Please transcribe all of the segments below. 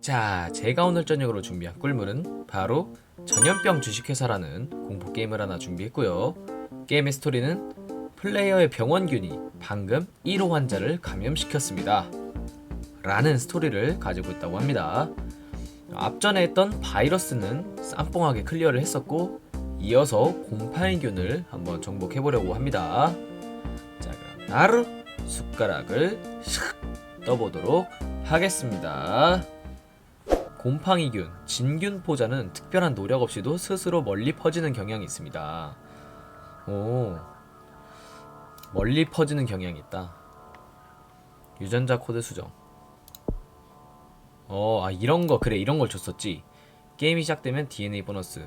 자, 제가 오늘 저녁으로 준비한 꿀물은 바로 전염병 주식회사라는 공포 게임을 하나 준비했고요. 게임의 스토리는 플레이어의 병원균이 방금 1호 환자를 감염시켰습니다. 라는 스토리를 가지고 있다고 합니다. 앞전에 했던 바이러스는 쌈뽕하게 클리어를 했었고 이어서 곰팡이균을 한번 정복해 보려고 합니다. 자, 그럼 바로 숟가락을 샥 떠보도록 하겠습니다. 곰팡이균, 진균 포자는 특별한 노력 없이도 스스로 멀리 퍼지는 경향이 있습니다. 오, 멀리 퍼지는 경향이 있다. 유전자 코드 수정. 어, 아 이런 거 그래 이런 걸 줬었지. 게임이 시작되면 DNA 보너스.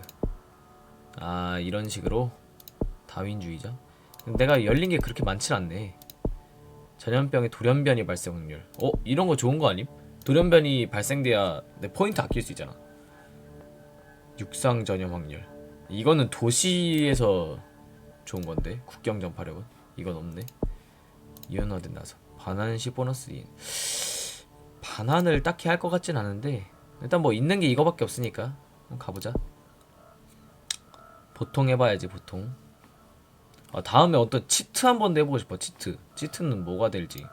아 이런 식으로 다윈주의자. 내가 열린 게 그렇게 많진 않네. 전염병의 돌연변이 발생 확률. 어 이런 거 좋은 거 아님? 돌연변이 발생돼야 내 포인트 아낄 수 있잖아. 육상 전염 확률. 이거는 도시에서 좋은 건데 국경 전파력은 이건 없네. 이온화된 나서 반환 시 보너스 인. 반환을 딱히 할 것 같진 않은데 일단 뭐 있는 게 이거밖에 없으니까 가보자. 보통 해봐야지 보통. 아, 다음에 어떤 치트 한번 내보고 싶어 치트. 치트는 뭐가 될지.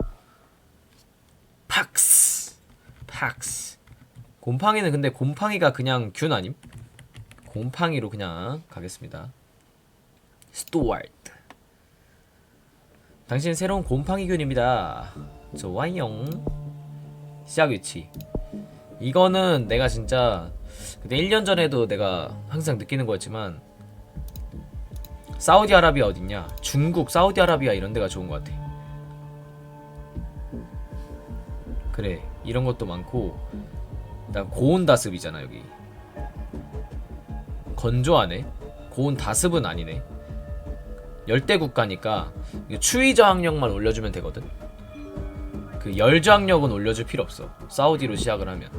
팍스. 팍스. 곰팡이는 근데 곰팡이가 그냥 균 아님? 곰팡이로 그냥 가겠습니다. 스투어트. 당신 새로운 곰팡이균입니다. 좋아요. 시작 위치. 이거는 내가 진짜 그때 1년 전에도 내가 항상 느끼는 거였지만 사우디아라비아 어딨냐? 중국, 사우디아라비아 이런 데가 좋은 것 같아. 그래, 이런 것도 많고 일단 고온 다습이잖아 여기. 건조하네. 고온 다습은 아니네. 열대 국가니까 추위 저항력만 올려주면 되거든. 그 열 저항력은 올려줄 필요 없어. 사우디로 시작을 하면.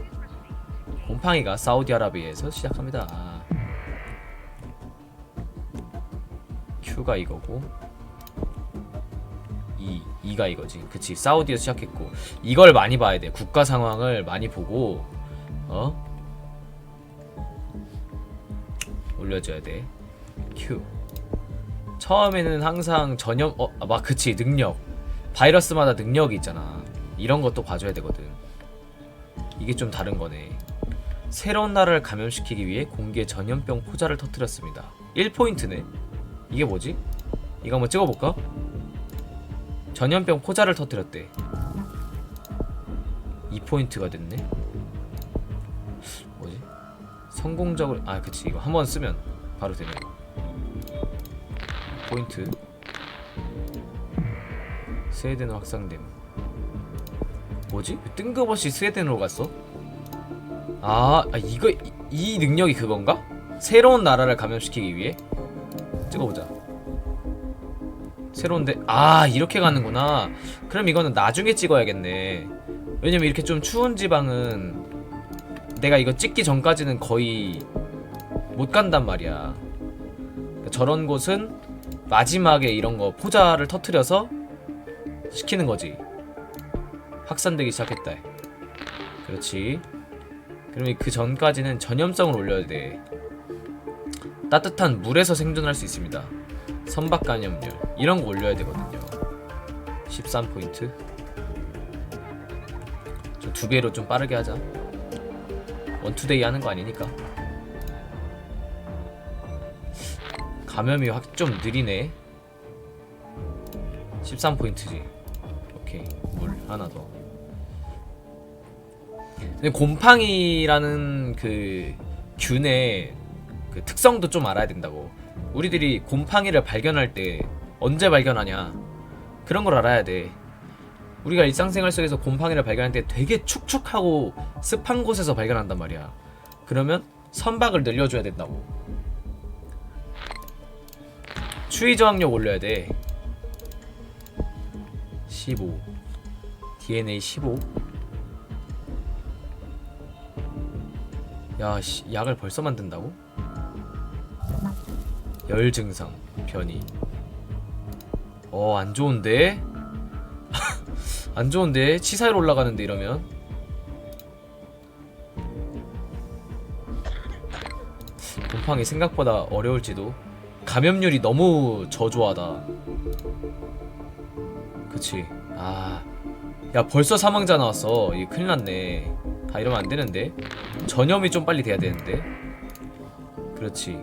곰팡이가 사우디아라비아에서 시작합니다. Q가 이거고 2, 2가 이거지. 그치. 사우디에서 시작했고 이걸 많이 봐야 돼. 국가 상황을 많이 보고 어? 올려줘야 돼. Q. 처음에는 항상 전염 어, 아, 막 그치. 능력. 바이러스마다 능력이 있잖아. 이런 것도 봐줘야 되거든. 이게 좀 다른 거네. 새로운 나라를 감염시키기 위해 공개 전염병 포자를 터뜨렸습니다. 1포인트네. 이게 뭐지? 이거 한번 찍어볼까? 전염병 포자를 터뜨렸대. 2포인트가 됐네. 뭐지? 성공적으로 아 그치 이거 한번 쓰면 바로 되네. 포인트. 스웨덴으로 확산됨. 뭐지? 왜 뜬금없이 스웨덴으로 갔어? 아, 아 이거 이, 이 능력이 그건가? 새로운 나라를 감염시키기 위해 찍어보자. 새로운데 아 이렇게 가는구나. 그럼 이거는 나중에 찍어야겠네. 왜냐면 이렇게 좀 추운 지방은 내가 이거 찍기 전까지는 거의 못 간단 말이야. 그러니까 저런 곳은 마지막에 이런 거 포자를 터트려서 시키는 거지. 확산되기 시작했다. 그렇지. 그러면 그 전까지는 전염성을 올려야 돼. 따뜻한 물에서 생존할 수 있습니다. 선박 감염률 이런 거 올려야 되거든요. 13포인트. 좀두 배로 좀 빠르게 하자. 원투데이 하는 거 아니니까. 감염이 확 좀 느리네. 13포인트지. 오케이. 물 하나 더. 근데 곰팡이라는 그 균의 그 특성도 좀 알아야 된다고. 우리들이 곰팡이를 발견할 때 언제 발견하냐? 그런 걸 알아야 돼. 우리가 일상생활 속에서 곰팡이를 발견할 때 되게 축축하고 습한 곳에서 발견한단 말이야. 그러면 선박을 늘려줘야 된다고. 추위 저항력 올려야 돼. 15. DNA 15. 야, 씨, 약을 벌써 만든다고? 열 증상, 변이. 어, 안 좋은데? 안 좋은데? 치사율 올라가는데 이러면? 곰팡이 생각보다 어려울지도. 감염률이 너무 저조하다. 그치. 아. 야, 벌써 사망자 나왔어. 이 큰일 났네. 아, 이러면 안 되는데. 전염이 좀 빨리 돼야 되는데. 그렇지.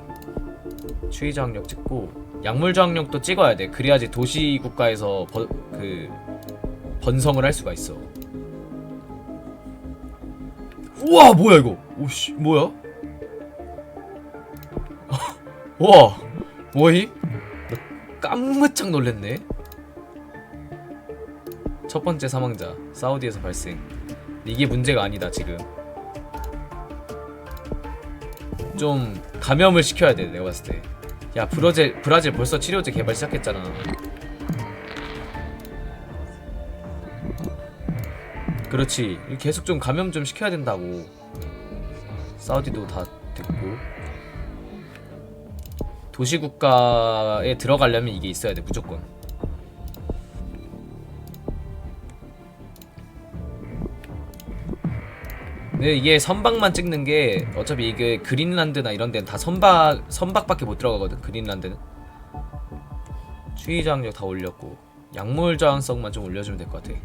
추위 저항력 찍고 약물 저항력도 찍어야 돼. 그래야지 도시 국가에서 번, 그 번성을 할 수가 있어. 우와 뭐야 이거? 오씨 뭐야? 와 뭐이? 나 깜짝 놀랐네. 첫 번째 사망자 사우디에서 발생. 이게 문제가 아니다 지금. 좀 감염을 시켜야 돼 내가 봤을 때. 야 브라질 브라질 벌써 치료제 개발 시작했잖아. 그렇지. 계속 좀 감염 좀 시켜야 된다고. 사우디도 다 됐고. 도시 국가에 들어가려면 이게 있어야 돼 무조건. 근데 이게 선박만 찍는 게 어차피 이게 그린란드나 이런 데는 다 선박 선박밖에 못 들어가거든 그린란드는. 추위 저항력 다 올렸고 약물 저항성만 좀 올려주면 될 것 같아.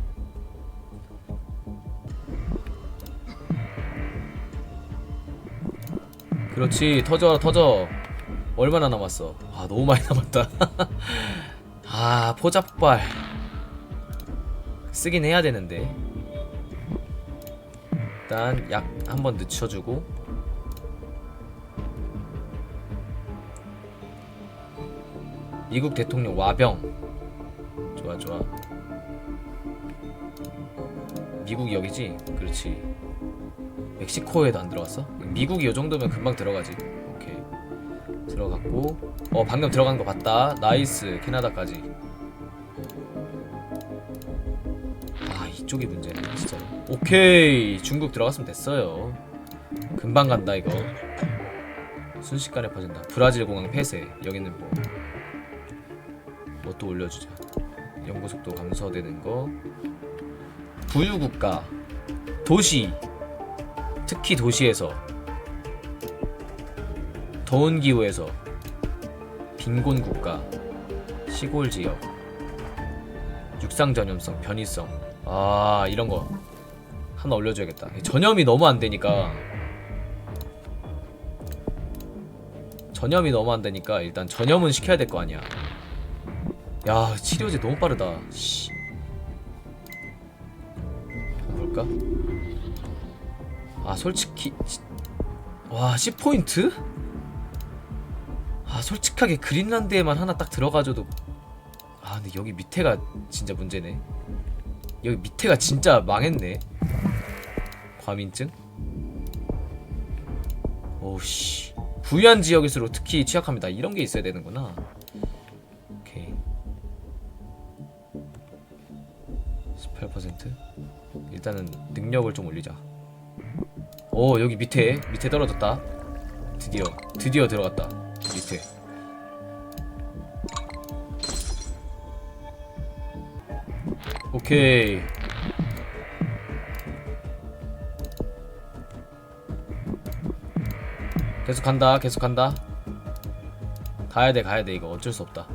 그렇지 터져 터져. 얼마나 남았어? 아 너무 많이 남았다. 아 포잡발. 쓰긴 해야 되는데 일단 약 한 번 늦춰주고. 미국 대통령 와병. 좋아 좋아. 미국이 여기지? 그렇지. 멕시코에도 안 들어갔어? 미국이 요 정도면 금방 들어가지. 오케이. 들어갔고. 어 방금 들어간 거 봤다. 나이스. 캐나다까지 아 이쪽이 문제네 진짜로. 오케이 중국 들어갔으면 됐어요. 금방 간다 이거. 순식간에 퍼진다. 브라질 공항 폐쇄. 여기는 뭐 뭐 또 올려주자. 연구속도 감소되는 거. 부유국가 도시 특히 도시에서 더운 기후에서 빈곤 국가 시골 지역 육상 전염성 변이성 아 이런 거 하나 올려줘야겠다 전염이 너무 안 되니까 전염이 너무 안 되니까 일단 전염은 시켜야 될 거 아니야 야 치료제 너무 빠르다 씨. 볼까? 아 솔직히 지- 와 10포인트? 아 솔직하게 그린란드에만 하나 딱 들어가줘도 아 근데 여기 밑에가 진짜 문제네 여기 밑에가 진짜 망했네. 과민증? 오씨. 부유한 지역일수록 특히 취약합니다. 이런 게 있어야 되는구나. 오케이. 18% 일단은 능력을 좀 올리자. 오 여기 밑에. 밑에 떨어졌다. 드디어. 드디어 들어갔다. 밑에 오케이. 계속 간다 계속 간다. 가야 돼 가야 돼. 이거 어쩔 수 없다.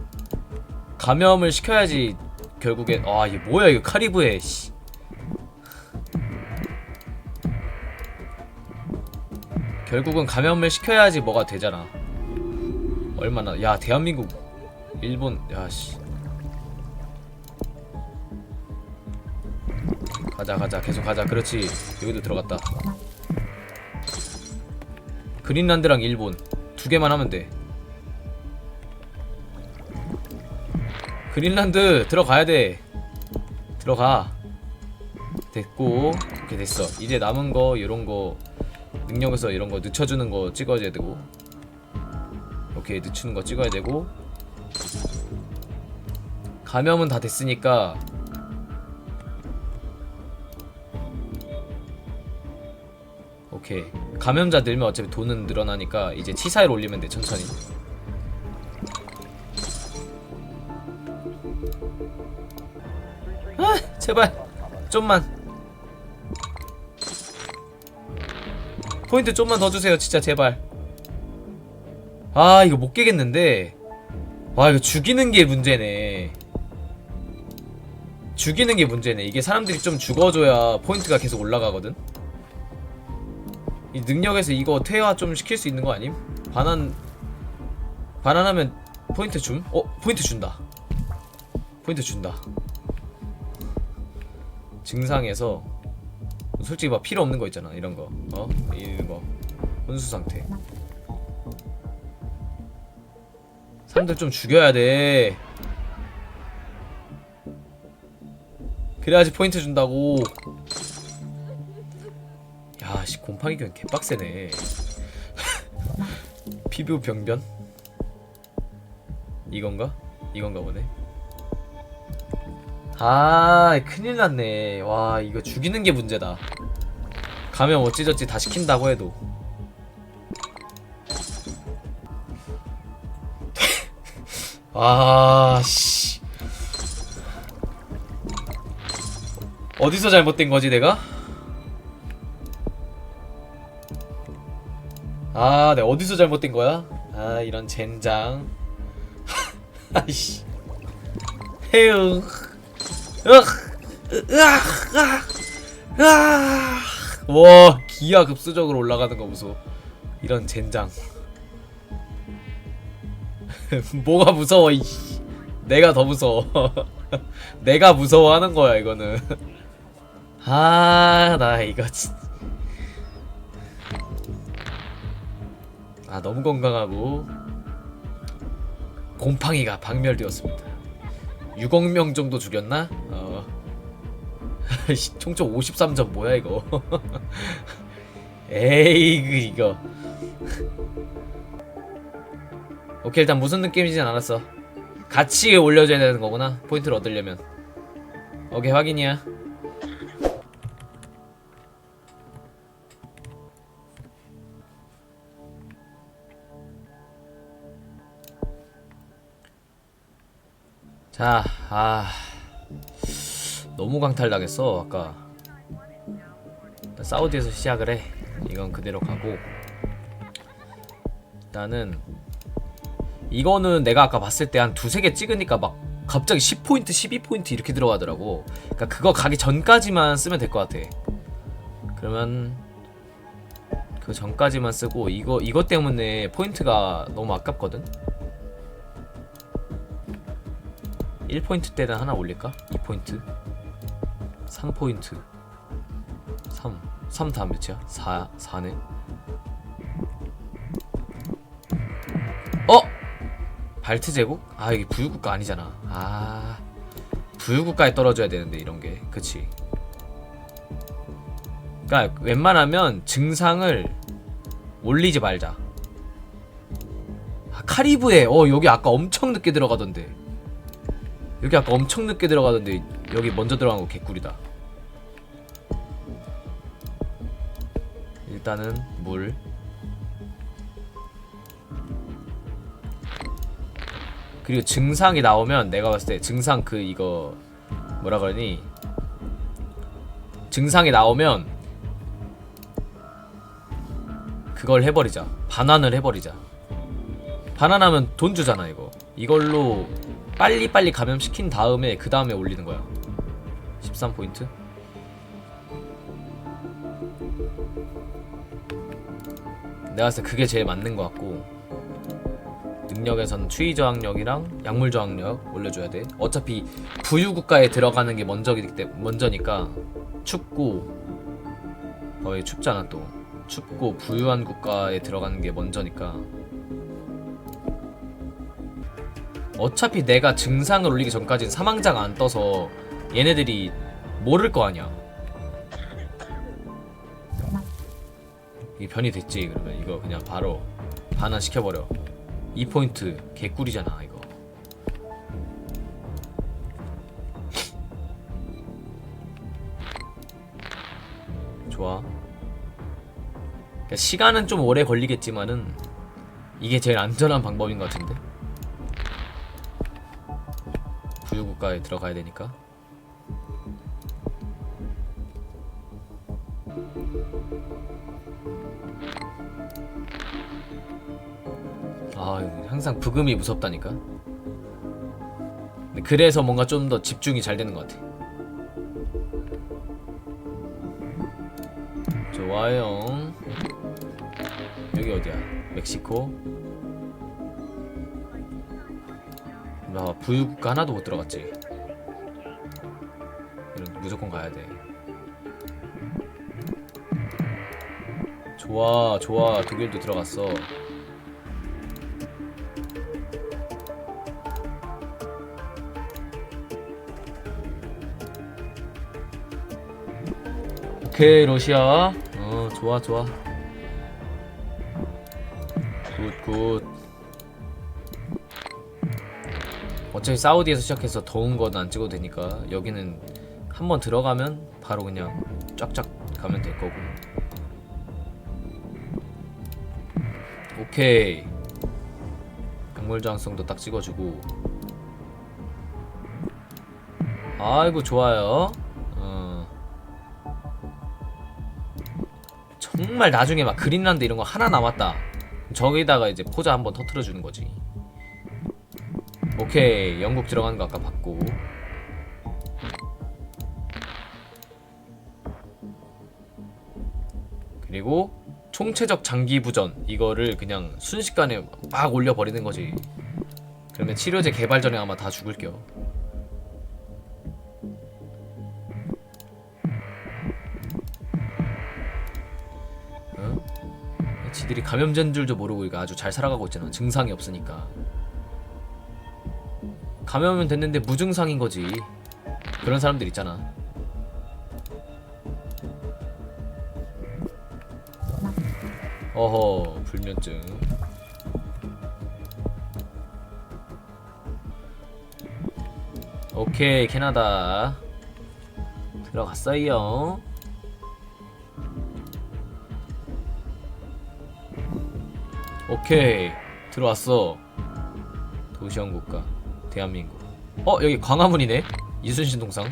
감염을 시켜야지 결국엔 아 이게 뭐야 이거 카리브해 씨. 결국은 감염을 시켜야지 뭐가 되잖아. 얼마나 야 대한민국 일본 야 씨 가자 가자. 계속 가자. 그렇지. 여기도 들어갔다. 그린란드랑 일본. 두 개만 하면 돼. 그린란드 들어가야 돼. 들어가. 됐고. 이렇게 됐어. 이제 남은 거 이런 거 능력에서 이런 거 늦춰주는 거 찍어야 되고. 오케이 늦추는 거 찍어야 되고. 감염은 다 됐으니까 오케이 감염자 늘면 어차피 돈은 늘어나니까 이제 치사율 올리면 돼 천천히. 아, 제발. 좀만. 포인트 좀만 더 주세요 진짜 제발. 아 이거 못 깨겠는데. 와 이거 죽이는 게 문제네. 죽이는 게 문제네. 이게 사람들이 좀 죽어줘야 포인트가 계속 올라가거든 이 능력에서 이거 퇴화 좀 시킬 수 있는 거 아님? 반환 반환하면 포인트 줌? 어? 포인트 준다 포인트 준다 증상에서 솔직히 막 필요 없는 거 있잖아 이런 거 어? 이런 거 혼수 상태 사람들 좀 죽여야 돼 그래야지 포인트 준다고 야씨 곰팡이 견 개빡세네. 피부 병변? 이건가? 이건가 보네. 아 큰일 났네. 와 이거 죽이는 게 문제다. 가면 어찌저찌 다 시킨다고 해도. 아씨. 어디서 잘못된 거지 내가? 아, 내가 어디서 잘못된 거야? 아, 이런 젠장. 아이씨. 헤응. 으악. 으악. 와, 기하 급수적으로 올라가는 거 보소. 이런 젠장. 뭐가 무서워, 이. 내가 더 무서워. 내가 무서워하는 거야, 이거는. 아, 나 이거 진 아 너무 건강하고 곰팡이가 박멸되었습니다. 6억 명 정도 죽였나? 어. 씨, 총총 53점 뭐야 이거? 에이 그 이거. 오케이 일단 무슨 느낌인지는 알았어. 같이 올려줘야 되는 거구나 포인트를 얻으려면. 오케이 확인이야. 자, 아 너무 강탈당했어 아까. 사우디에서 시작을 해. 이건 그대로 가고. 일단은 이거는 내가 아까 봤을 때 한 두세 개 찍으니까 막 갑자기 10포인트, 12포인트 이렇게 들어가더라고. 그러니까 그거 가기 전까지만 쓰면 될 것 같아. 그러면 그 전까지만 쓰고 이거 이것 때문에 포인트가 너무 아깝거든. 1포인트 때는 하나 올릴까? 2포인트? 3포인트? 3 3 다음 몇이야? 4 4네? 어? 발트 제국? 아 이게 부유국가 아니잖아. 아 부유국가에 떨어져야 되는데 이런게. 그치? 그니까 웬만하면 증상을 올리지 말자. 아, 카리브해. 어 여기 아까 엄청 늦게 들어가던데 여기 아까 엄청 늦게 들어가던데 여기 먼저 들어간 거 개꿀이다. 일단은 물. 그리고 증상이 나오면 내가 봤을 때 증상 그 이거 뭐라 그러니 증상이 나오면 그걸 해버리자 반환을 해버리자 반환하면 돈 주잖아 이거 이걸로 빨리빨리 감염시킨 다음에 그 다음에 올리는 거야. 13포인트. 내가 봤을 때 그게 제일 맞는 것 같고 능력에선 추위 저항력이랑 약물 저항력 올려줘야 돼. 어차피 부유 국가에 들어가는 게 먼저기 때 먼저니까 춥고 거의 춥잖아 또. 춥고 부유한 국가에 들어가는 게 먼저니까 어차피 내가 증상을 올리기 전까지는 사망자가 안 떠서 얘네들이 모를 거 아니야. 이게 변이 됐지 그러면 이거 그냥 바로 반환 시켜버려. 2포인트 개꿀이잖아 이거. 좋아. 그러니까 시간은 좀 오래 걸리겠지만은 이게 제일 안전한 방법인 것 같은데. 국가에 들어가야 되니까. 아 항상 부금이 무섭다니까. 그래서 뭔가 좀 더 집중이 잘 되는 것 같아. 좋아요. 여기 어디야? 멕시코? 나 부유국가 하나도 못 들어갔지. 이런 무조건 가야 돼. 좋아 좋아. 독일도 들어갔어. 오케이 러시아. 어 좋아 좋아. 굿굿 어차피 사우디에서 시작해서 더운 건 안 찍어도 되니까 여기는 한번 들어가면 바로 그냥 쫙쫙 가면 될 거고. 오케이. 약물 저항성도 딱 찍어주고. 아이고 좋아요. 어. 정말 나중에 막 그린란드 이런 거 하나 남았다. 저기다가 이제 포자 한번 터트려 주는 거지 오케이 영국 들어가는 거 아까 봤고. 그리고 총체적 장기 부전 이거를 그냥 순식간에 막 올려 버리는 거지. 그러면 치료제 개발 전에 아마 다 죽을게요 어? 지들이 감염된 줄도 모르고 이거 아주 잘 살아가고 있잖아. 증상이 없으니까 감염은 됐는데 무증상인 거지. 그런 사람들 있잖아. 어허 불면증. 오케이 캐나다. 들어갔어요. 오케이 들어왔어. 도시형 국가 대한민국. 어 여기 광화문이네. 이순신 동상.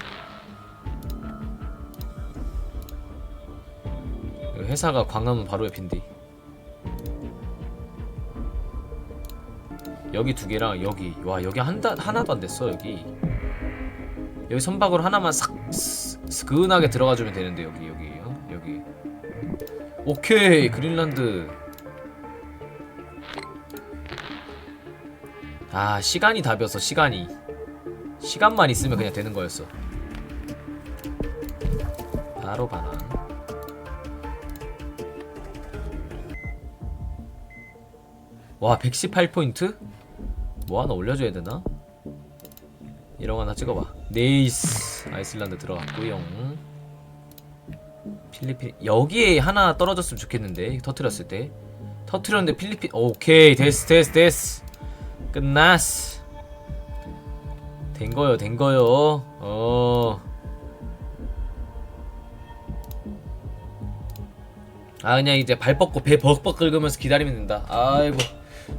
회사가 광화문 바로 옆인데. 여기 두 개랑 여기. 와 여기 한 단, 하나도 안 됐어 여기. 여기 선박으로 하나만 싹 스- 스근하게 들어가 주면 되는데 여기 여기 어? 여기. 오케이 그린란드 아 시간이 답이었어 시간이. 시간만 있으면 그냥 되는 거였어. 바로 반환 와 118포인트? 뭐 하나 올려줘야 되나? 이런 거 하나 찍어봐. 네이스! 아이슬란드 들어갔고요. 필리핀 여기에 하나 떨어졌으면 좋겠는데 터트렸을 때. 터트렸는데 필리핀 오케이 됐어 됐어 됐어 끝났어 된 거요 된 거요. 어. 아 그냥 이제 발 뻗고 배 벅벅 긁으면서 기다리면 된다. 아이고.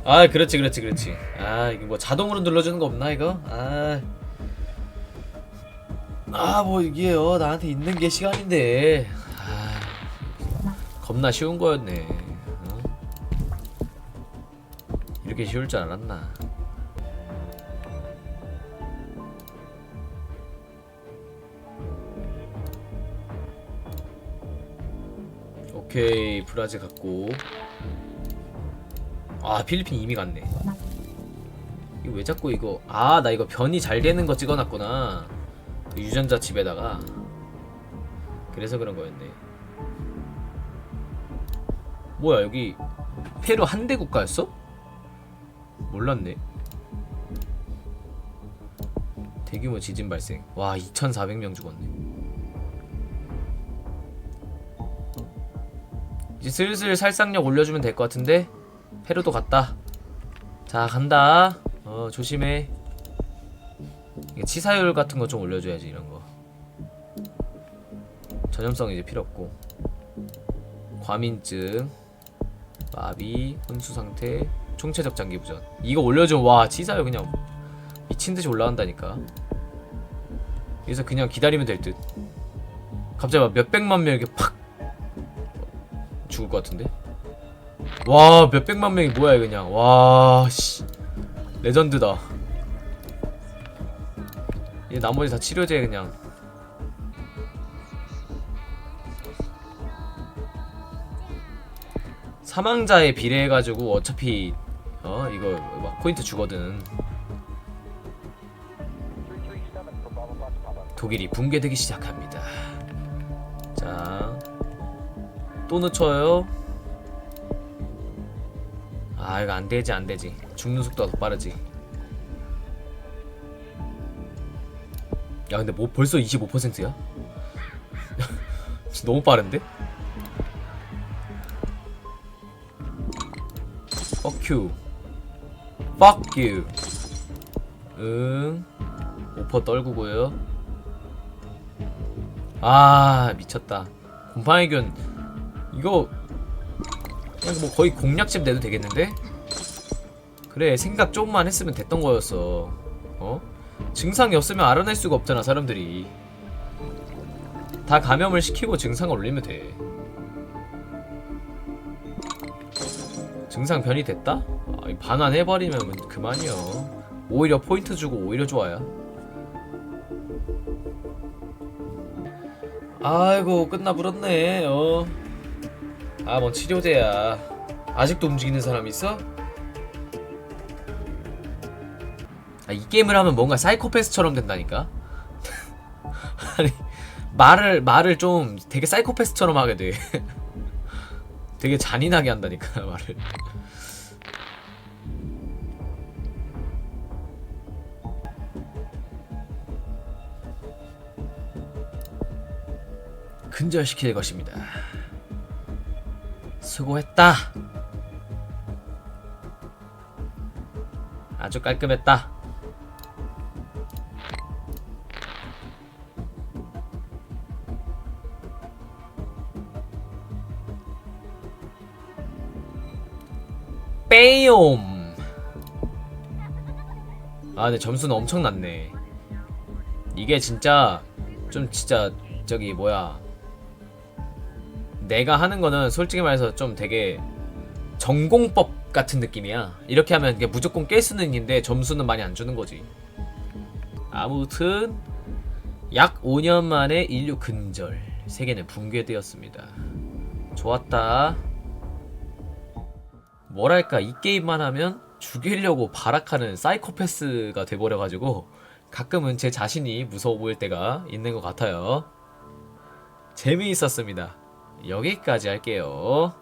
아 그렇지 그렇지 그렇지. 아 이게 뭐 자동으로 눌러주는 거 없나 이거? 아 아뭐 이게요. 나한테 있는 게 시간인데. 아 겁나 쉬운 거였네 이렇게 쉬울 줄 알았나? 오케이 브라질 갔고. 아 필리핀 이미 갔네. 이거 왜 자꾸 이거 아 나 이거 변이 잘 되는 거 찍어놨구나. 그 유전자 칩에다가. 그래서 그런 거였네. 뭐야 여기 페루 한대 국가였어? 몰랐네. 대규모 지진 발생. 와 2400명 죽었네. 이제 슬슬 살상력 올려주면 될 것 같은데? 페루도 갔다. 자 간다. 어 조심해. 치사율 같은 거 좀 올려줘야지 이런 거. 전염성 이제 필요 없고. 과민증 마비 혼수 상태 총체적 장기 부전. 이거 올려주면 와 치사율 그냥. 미친 듯이 올라간다니까. 그래서 그냥 기다리면 될 듯. 갑자기 막 몇백만 명 이렇게 팍 죽을 것 같은데? 와 몇백만 명이 뭐야 그냥. 와씨. 레전드다. 얘 나머지 다 치료제 그냥. 사망자에 비례해가지고 어차피 어 이거 막 포인트 주거든. 독일이 붕괴되기 시작합니다. 자또 늦춰요. 아 이거 안되지 안되지. 죽는 속도가 더 빠르지. 야 근데 뭐 벌써 25%야? 너무 빠른데? You Fuck you. 응. 오퍼 떨구고요. 아 미쳤다. 곰팡이 균 이거 그냥 뭐 거의 공략집 내도 되겠는데? 그래 생각 조금만 했으면 됐던 거였어. 어? 증상이 없으면 알아낼 수가 없잖아 사람들이. 다 감염을 시키고 증상을 올리면 돼. 증상 변이 됐다? 아, 반환해버리면 그만이요 오히려 포인트 주고 오히려 좋아요 아이고 끝나버렸네 어. 아, 뭔 치료제야. 아직도 움직이는 사람 있어? 아, 이 게임을 하면 뭔가 사이코패스처럼 된다니까? 아니, 말을, 말을 좀 되게 사이코패스처럼 하게 돼. 되게 잔인하게 한다니까, 말을. 근절시킬 것입니다. 수고했다. 아주 깔끔했다. 빼옴. 아, 근데 점수는 엄청 낮네. 이게 진짜 좀 진짜 저기 뭐야 내가 하는 거는 솔직히 말해서 좀 되게 전공법 같은 느낌이야. 이렇게 하면 무조건 깰 수는 있는데 점수는 많이 안 주는 거지. 아무튼 약 5년 만에 인류 근절 세계는 붕괴되었습니다. 좋았다. 뭐랄까 이 게임만 하면 죽이려고 발악하는 사이코패스가 돼버려가지고 가끔은 제 자신이 무서워 보일 때가 있는 것 같아요. 재미있었습니다. 여기까지 할게요.